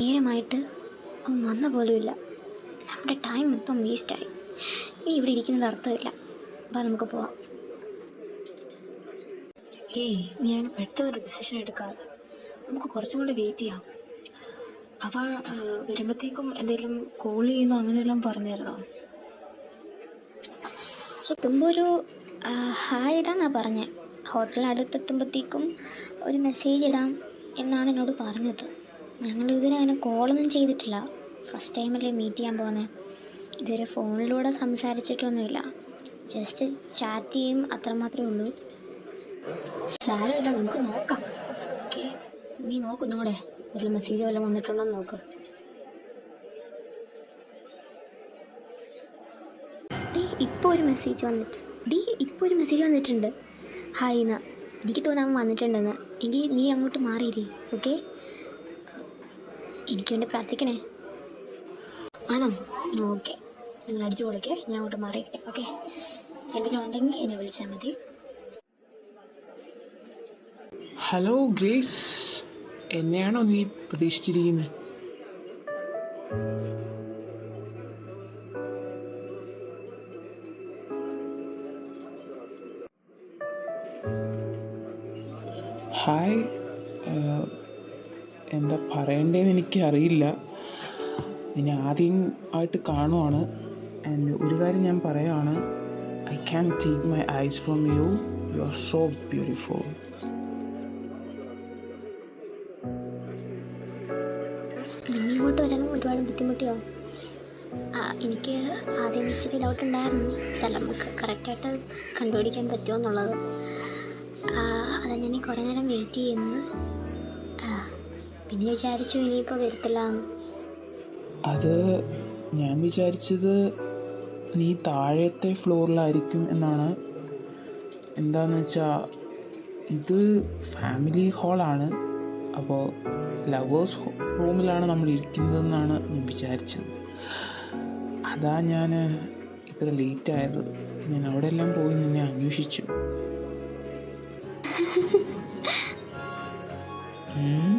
നേരമായിട്ട് അവൻ വന്ന പോലുമില്ല. നമ്മുടെ ടൈം മൊത്തം വേസ്റ്റായി ഇനി ഇവിടെ ഇരിക്കുന്നത് അർത്ഥമില്ല. അപ്പം നമുക്ക് പോവാം. ഏയ് നീ അങ്ങനെ പെട്ടെന്നൊരു ഡിസിഷൻ എടുക്കാം. നമുക്ക് കുറച്ചും കൂടി വെയിറ്റ് ചെയ്യാം. അവ വരുമ്പോഴത്തേക്കും എന്തെങ്കിലും കോൾ ചെയ്യുന്നോ അങ്ങനെയെല്ലാം പറഞ്ഞായിരുന്നോ എത്തുമ്പോൾ ഒരു ഹായ് ഇടാന്നാ പറഞ്ഞത് ഹോട്ടൽ അടുത്തെത്തുമ്പോഴത്തേക്കും ഒരു മെസ്സേജ് ഇടാം എന്നാണ് എന്നോട് പറഞ്ഞത്. ഞങ്ങൾ ഇതുവരെ അങ്ങനെ കോളൊന്നും ചെയ്തിട്ടില്ല. ഫസ്റ്റ് ടൈമല്ലേ മീറ്റ് ചെയ്യാൻ പോകുന്നത് ഇതുവരെ ഫോണിലൂടെ സംസാരിച്ചിട്ടൊന്നുമില്ല. ജസ്റ്റ് ചാറ്റ് ചെയ്യും അത്രമാത്രമേ ഉള്ളൂ. സാരമില്ല നമുക്ക് നോക്കാം. ഓക്കെ നീ നോക്ക് നോടെ വല്ല മെസ്സേജ് വല്ലതും വന്നിട്ടുണ്ടോ നോക്ക്. ഇപ്പോൾ ഒരു മെസ്സേജ് വന്നിട്ട്. ഡീ ഇപ്പോൾ ഒരു മെസ്സേജ് വന്നിട്ടുണ്ട്. ഹായ് എന്ന് എനിക്ക് തോന്നാൻ വന്നിട്ടുണ്ടെന്ന്. എങ്കിൽ നീ അങ്ങോട്ട് മാറിയില്ലേ ഓക്കെ എനിക്ക് വേണ്ടി പ്രാർത്ഥിക്കണേ? ആണോ? ഓക്കെ. നിങ്ങൾ അടിച്ചു കൊടുക്കേ ഞാൻ അങ്ങോട്ട് മാറി ഓക്കെ. എന്തെങ്കിലും ഉണ്ടെങ്കിൽ എന്നെ വിളിച്ചാൽ മതി. ഹലോ ഗ്രേസ് എന്നെയാണോ നീ പ്രതീക്ഷിച്ചിരിക്കുന്നത് ഹായ് എന്താ പറയണ്ടേന്ന് എനിക്ക് അറിയില്ല നിന്നെ ആദ്യം ആയിട്ട് കാണുവാണ്. ആൻഡ് ഒരു കാര്യം ഞാൻ പറയുവാണ് I can take my eyes from you you are so beautiful ഇങ്ങോട്ട് വരാനും ഒരുപാട് ബുദ്ധിമുട്ടിയോ? എനിക്ക് ആദ്യം ഇച്ചിരി ഡൗട്ട് ഉണ്ടായിരുന്നു. ചില നമുക്ക് കറക്റ്റായിട്ട് കണ്ടുപിടിക്കാൻ പറ്റുമോ എന്നുള്ളത്. അതാ ഞാൻ കുറേ നേരം വെയിറ്റ് ചെയ്യുന്നു. ആ, പിന്നെ വിചാരിച്ചു ഇനിയിപ്പോൾ വരത്തില്ല അത് ഞാൻ വിചാരിച്ചത് നീ താഴത്തെ ഫ്ലോറിലായിരിക്കും എന്നാണ്. എന്താന്ന് വെച്ചാ ഇത് ഫാമിലി ഹാളാണ്. അപ്പോൾ ലവേഴ്സ് റൂമിലാണ് നമ്മൾ ഇരിക്കുന്നതെന്നാണ് ഞാൻ വിചാരിച്ചത്. അതാ ഞാൻ ഇത്ര ലേറ്റ് ആയത് ഞാൻ അവിടെ എല്ലാം പോയി നിന്നെ അന്വേഷിച്ചു. ഉം.